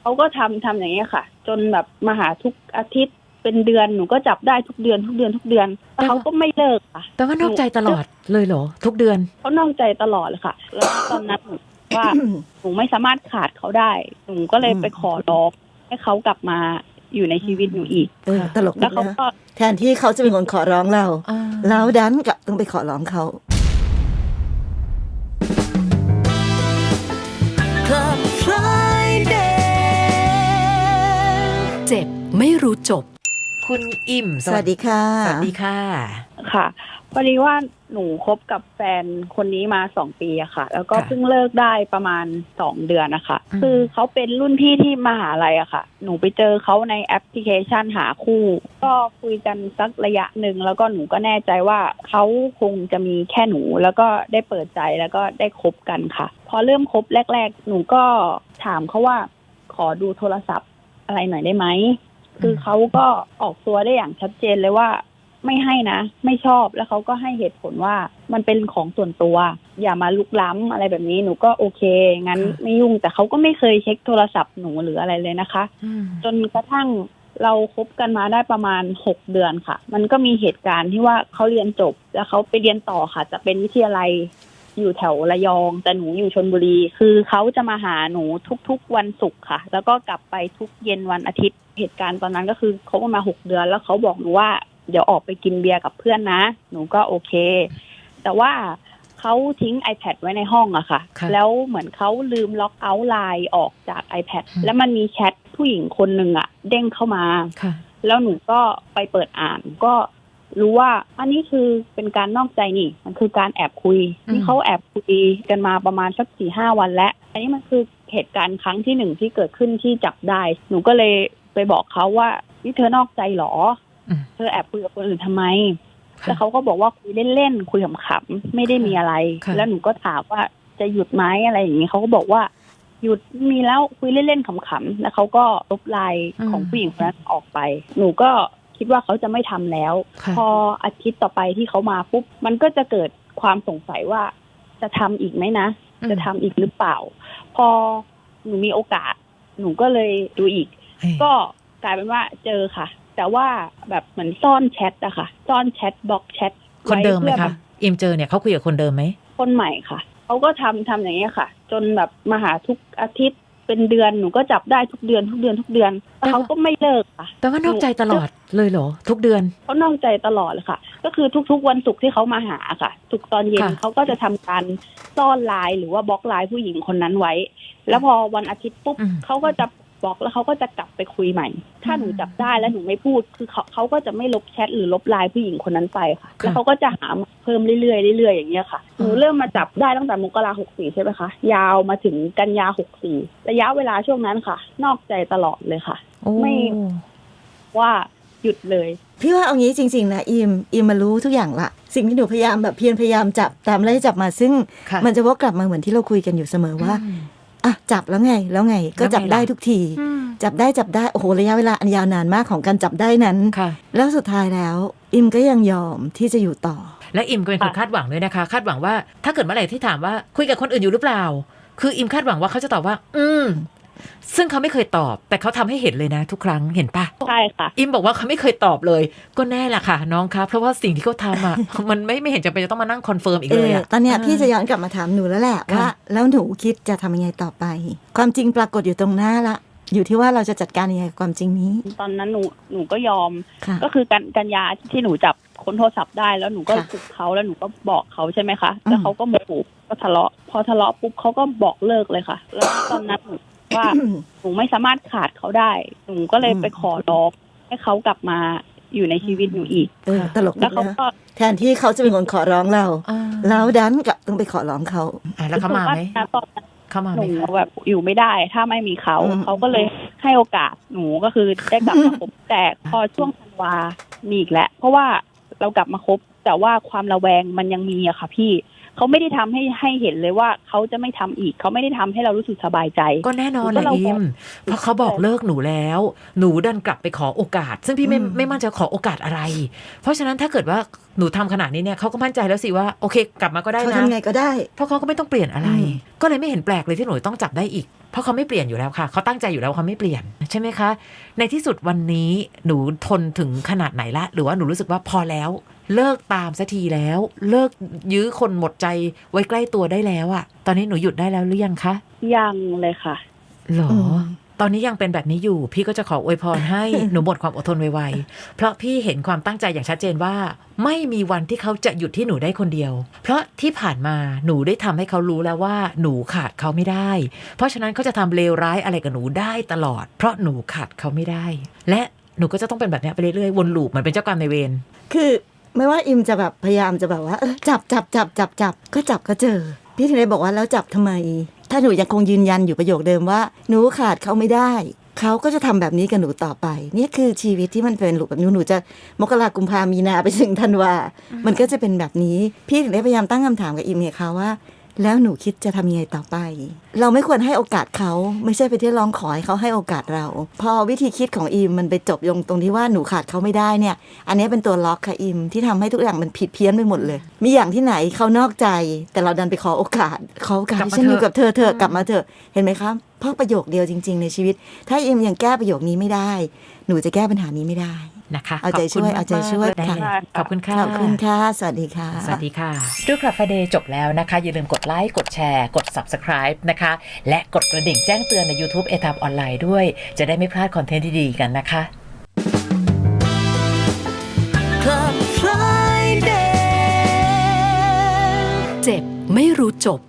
เขาก็ทำทำอย่างนี้ยค่ะ จนแบบมาหาทุกอาทิตย์เป็นเดือนหนูก็จับได้ทุกเดือนทุกเดือนทุกเดือนแต่เขาก็ไม่เลิกค่ะแปลว่านอกใจตลอดเลยเหรอทุกเดือนเขานอกใจตลอดเลยค่ะ แล้วตอนนั้นหนูว่าหนูไม่สามารถขาดเขาได้หนูก็เลยไปขอร้องให้เขากลับมาอยู่ในชีวิตหนูอีกเออตลกแล้ดีวเขานะก็แทนที่เขาจะเป็นคนขอร้องเราอ่าเราดันกลับต้องไปขอร้องเขา ไม่รู้จบ คุณอิ่มสวัสดีค่ะ สวัสดีค่ะ ค่ะพอดีว่าหนูคบกับแฟนคนนี้มาสองปีอะค่ะ แล้วก็ค่ะเพิ่งเลิกได้ประมาณสองเดือนนะคะ อืม คือเขาเป็นรุ่นพี่ที่มหาลัยอะค่ะ หนูไปเจอเขาในแอปพลิเคชันหาคู่ ก็คุยกันสักระยะหนึ่งแล้วก็หนูก็แน่ใจว่าเขาคงจะมีแค่หนู แล้วก็ได้เปิดใจแล้วก็ได้คบกันค่ะ พอเริ่มคบแรก ๆ หนูก็ถามเขาว่า ขอดูโทรศัพท์อะไรหน่อยได้ไหม คือเขาก็ออกตัวได้อย่างชัดเจนเลยว่าไม่ให้นะ ไม่ชอบแล้วเขาก็ให้เหตุผลว่ามันเป็นของส่วนตัว อย่ามาลุกล้ำอะไรแบบนี้หนูก็โอเค งั้นค่ะไม่ยุ่งแต่เขาก็ไม่เคยเช็คโทรศัพท์หนูหรืออะไรเลยนะคะอืมจนกระทั่งเราคบกันมาได้ประมาณหกเดือนค่ะ มันก็มีเหตุการณ์ที่ว่าเขาเรียนจบ แล้วเขาไปเรียนต่อค่ะ จะเป็นวิทยาลัย อยู่แถวระยอง แต่หนูอยู่ชนบุรี คือเขาจะมาหาหนูทุกๆวันศุกร์ค่ะ แล้วก็กลับไปทุกเย็นวันอาทิตย์ เหตุการณ์ตอนนั้นก็คือคบกันมาหกเดือน แล้วเขาบอกหนูว่าเดี๋ยวออกไปกินเบียร์กับเพื่อนนะ หนูก็โอเค แต่ว่าเขาทิ้ง iPad ไว้ในห้องอะค่ะค่ะแล้วเหมือนเขาลืมล็อกเอาท์ไลน์ออกจาก iPad อืมแล้วมันมีแชทผู้หญิงคนหนึ่งอะเด้งเข้ามาค่ะแล้วหนูก็ไปเปิดอ่านก็ รู้ว่าอันนี้คือเป็นการนอกใจนี่ มันคือการแอบคุยอืมนี่เขาแอบคุยกันมาประมาณสักสี่ห้าวันแล้ว อันนี้มันคือเหตุการณ์ครั้งที่หนึ่งที่เกิดขึ้นที่จับได้ หนูก็เลยไปบอกเขาว่านี่เธอนอกใจเหรออืมเธอแอบคุยกับคนอื่นทำไมค่ะแล้วเขาก็บอกว่าคุยเล่นๆคุยขำๆไม่ได้มีอะไรค่ะแล้วหนูก็ถามว่าจะหยุดไหมอะไรอย่างนี้เขาก็บอกว่าหยุดมีแล้วคุยเล่นๆขำๆแล้วเขาก็ลบไลน์ของผู้หญิงคนนั้นออกไป หนูก็ คิดว่าเขาจะไม่ทำแล้วค่ะพออาทิตย์ต่อไปที่เขามาปุ๊บมันก็จะเกิดความสงสัยว่าจะทำอีกไหมนะอืมจะทำอีกหรือเปล่า พอหนูมีโอกาส หนูก็เลยดูอีกเอ้ยก็กลายเป็นว่าเจอค่ะ แต่ว่าแบบเหมือนซ่อนแชทอะค่ะ ซ่อนแชทบล็อกแชทคนเดิมไหมว้พื่อคะอิ่มเจอเนี่ยเขาคุยกับคนเดิมไหม คนใหม่ค่ะ เขาก็ทำทำอย่างนี้ยค่ะ จนแบบมาหาทุกอาทิตย์ เป็นเดือนหนูก็จับได้ทุกเดือนทุกเดือนทุกเดือนแต่เขาก็ไม่เลิกค่ะแปลว่านอกใจตลอดเลยเหรอทุกเดือนเขานอกใจตลอดเลยค่ะ ก็คือทุกๆวันศุกร์ที่เขามาหาค่ะ ทุกตอนเย็นค่ะ เขาก็จะทำการซ่อนไลน์หรือว่าบล็อกไลน์ผู้หญิงคนนั้นไว้ แล้วพอวันอาทิตย์ปุ๊บอืม เขาก็จะ บล็อกแล้วเขาก็จะกลับไปคุยใหม่ ถ้าหนูจับได้แล้วหนูไม่พูด คือเขาเขาก็จะไม่ลบแชทหรือลบไลน์ผู้หญิงคนนั้นไปค่ะค่ะแล้วเขาก็จะหามาเพิ่มเรื่อยๆเรื่อยๆอย่างเงี้ยค่ะ หนูอืมเริ่มมาจับได้ตั้งแต่มกราหกสี่ใช่ไหมคะ ยาวมาถึงกันยาหกสี่ระยะเวลาช่วงนั้นค่ะ นอกใจตลอดเลยค่ะโอ้ไม่ว่าหยุดเลย พี่ว่าเอางี้จริง ๆ นะอิมอิมมารู้ทุกอย่างละ สิ่งที่หนูพยายามแบบเพียรพยายามจับตามไล่จับมาซึ่งค่ะมันจะวกกลับมาเหมือนที่เราคุยกันอยู่เสมอว่า อืมอะจับแล้วไง แล้วไงก็จับแล้วไงล่ะได้ทุกทีอืมจับได้จับได้ โอ้โหระยะเวลาอันยาวนานมากของการจับได้นั้นค่ะแล้วสุดท้ายแล้ว อิมก็ยังยอมที่จะอยู่ต่อ และอิมก็เป็นคนค่ะคาดหวังด้วยนะคะ คาดหวังว่าถ้าเกิดเมื่อไหร่ที่ถามว่าคุยกับคนอื่นอยู่หรือเปล่า คืออิมคาดหวังว่าเขาจะตอบว่า อืม ซึ่งเขาไม่เคยตอบ แต่เขาทำให้เห็นเลยนะ ทุกครั้งเห็นปะใช่ค่ะ อิมบอกว่าเขาไม่เคยตอบเลย ก็แน่แหละค่ะ น้องคะเพราะว่าสิ่งที่เขาทำอะมันไม่ไม่เห็นจำเป็นจะต้องมานั่งคอนเฟิร์มอีกเอเลยออะตอนเนี้ยาพี่จะย้อนกลับมาถามหนูแล้วแหละค่ะว่าแล้วหนูคิดจะทำยังไงต่อไป ความจริงปรากฏอยู่ตรงหน้าละอยู่ที่ว่าเราจะจัดการยังไงกับความจริงนี้ ตอนนั้นหนูหนูก็ยอมค่ะก็คือกันกันยาที่หนูจับค้นโทรศัพท์ได้แล้วหนูก็ค่ะฝึกเขาแล้วหนูก็บอกเขาใช่ไหมคะอืมแล้วเขาก็โมโหก็ทะเลาะ พอทะเลาะปุ๊บเขาก็บอกเลิกเลยค่ะ แล้วตอนนั้นหนู ว่าหนูไม่สามารถขาดเขาได้ หนูก็เลยไปขอร้องให้เขากลับมาอยู่ในชีวิตหนูอีกเออตลกดีแล้วเขานะก็แทนที่เขาจะเป็นคนขอร้องเราอ่าเราดันกลับต้องไปขอร้องเขาอะแล้วเขามาไหมณตอนนั้นเขามาหไหมนูคะแบบอยู่ไม่ได้ ถ้าไม่มีเขาอืมเขาก็เลยให้โอกาสหนูก็คือได้กลับมาคบแต่พอช่วงธันวามีอีกแล้วเพราะว่าเรากลับมาคบแต่ว่าความระแวงมันยังมีอะค่ะพี่ เขาไม่ได้ทำให้ให้เห็นเลยว่าเขาจะไม่ทำอีก เขาไม่ได้ทำให้เรารู้สึกสบายใจ ก็แน่นอนหนูแหก็ละเราอิมเพราะเขาบอกเลิกหนูแล้ว หนูดันกลับไปขอโอกาส ซึ่งพี่ไม่อืมไม่มั่นใจขอโอกาสอะไร เพราะฉะนั้นถ้าเกิดว่าหนูทำขนาดนี้เนี่ยเขาก็มั่นใจแล้วสิว่าโอเค กลับมาก็ได้เขานะทำไงก็ได้ เพราะเขาก็ไม่ต้องเปลี่ยนอะไรอืมก็เลยไม่เห็นแปลกเลยที่หนูต้องจับได้อีก เพราะเขาไม่เปลี่ยนอยู่แล้วค่ะ เขาตั้งใจอยู่แล้วว่าเขาไม่เปลี่ยนใช่ไหมคะ ในที่สุดวันนี้หนูทนถึงขนาดไหนละ หรือว่าหนูรู้สึกว่าพอแล้ว เลิกตามสักทีแล้ว เลิกยื้อคนหมดใจไว้ใกล้ตัวได้แล้วอะตอนนี้หนูหยุดได้แล้วหรือยังคะ ยังเลยค่ะหรออืม ตอนนี้ยังเป็นแบบนี้อยู่ พี่ก็จะขออวยพรให้หนูหมดความอดทนไวๆ เพราะพี่เห็นความตั้งใจอย่างชัดเจนว่า ไม่มีวันที่เขาจะหยุดที่หนูได้คนเดียว เพราะที่ผ่านมาหนูได้ทำให้เขารู้แล้วว่าหนูขาดเขาไม่ได้ เพราะฉะนั้นเขาจะทำเลวร้ายอะไรกับหนูได้ตลอด เพราะหนูขาดเขาไม่ได้ และหนูก็จะต้องเป็นแบบเนี้ยไปเรื่อยๆวนลูปเหมือนเป็นเจ้ากรรมนายเวรคือไม่ว่าอิมจะแบบพยายามจะแบบว่าเออจับจับจับจับจับก็จับก็เจอ พี่ถึงเลยบอกว่าแล้วจับทำไม ถ้าหนูยังคงยืนยันอยู่ประโยคเดิมว่า หนูขาดเขาไม่ได้ เขาก็จะทำแบบนี้กับหนูต่อไป นี่คือชีวิตที่มันเป็นลูกแบบนี้หนูจะมกรากุมภามีนาไปถึงธันวา มันก็จะเป็นแบบนี้ พี่ถึงได้พยายามตั้งคำถามกับอิมเนี่ยค่ะว่า แล้วหนูคิดจะทำยังไงต่อไป เราไม่ควรให้โอกาสเขาไม่ใช่ไปที่ร้องขอให้เขาให้โอกาสเรา พอวิธีคิดของอิมมันไปจบลงตรงที่ว่าหนูขาดเขาไม่ได้เนี่ย อันนี้เป็นตัวล็อกค่ะอิมที่ทำให้ทุกอย่างมันผิดเพี้ยนไปหมดเลย มีอย่างที่ไหนเขานอกใจ แต่เราดันไปขอโอกาสขอโอกาสกลับมาให้ฉันอยู่เถอะกับเธอเธอะกลับมาเถอะเห็นไหมครับ เพราะประโยคเดียวจริง ๆ ในชีวิต ถ้าอิมยังแก้ประโยคนี้ไม่ได้ หนูจะแก้ปัญหานี้ไม่ได้นะคะเอาใจช่วยขบคุณเอาใจช่วยมากๆค่ะได้เลยขอบคุณค่ะขอบคุณค่ะ สวัสดีค่ะ สวัสดีค่ะดูคลับฟเดย์จบแล้วนะคะ อย่าลืมกดไลค์กดแชร์ กด subscribe นะคะ และกดกระดิ่งแจ้งเตือนใน YouTube เอทับออนไลน์ด้วย จะได้ไม่พลาดคอนเทนต์ที่ดีๆกันนะคะเจ็บไม่รู้จบ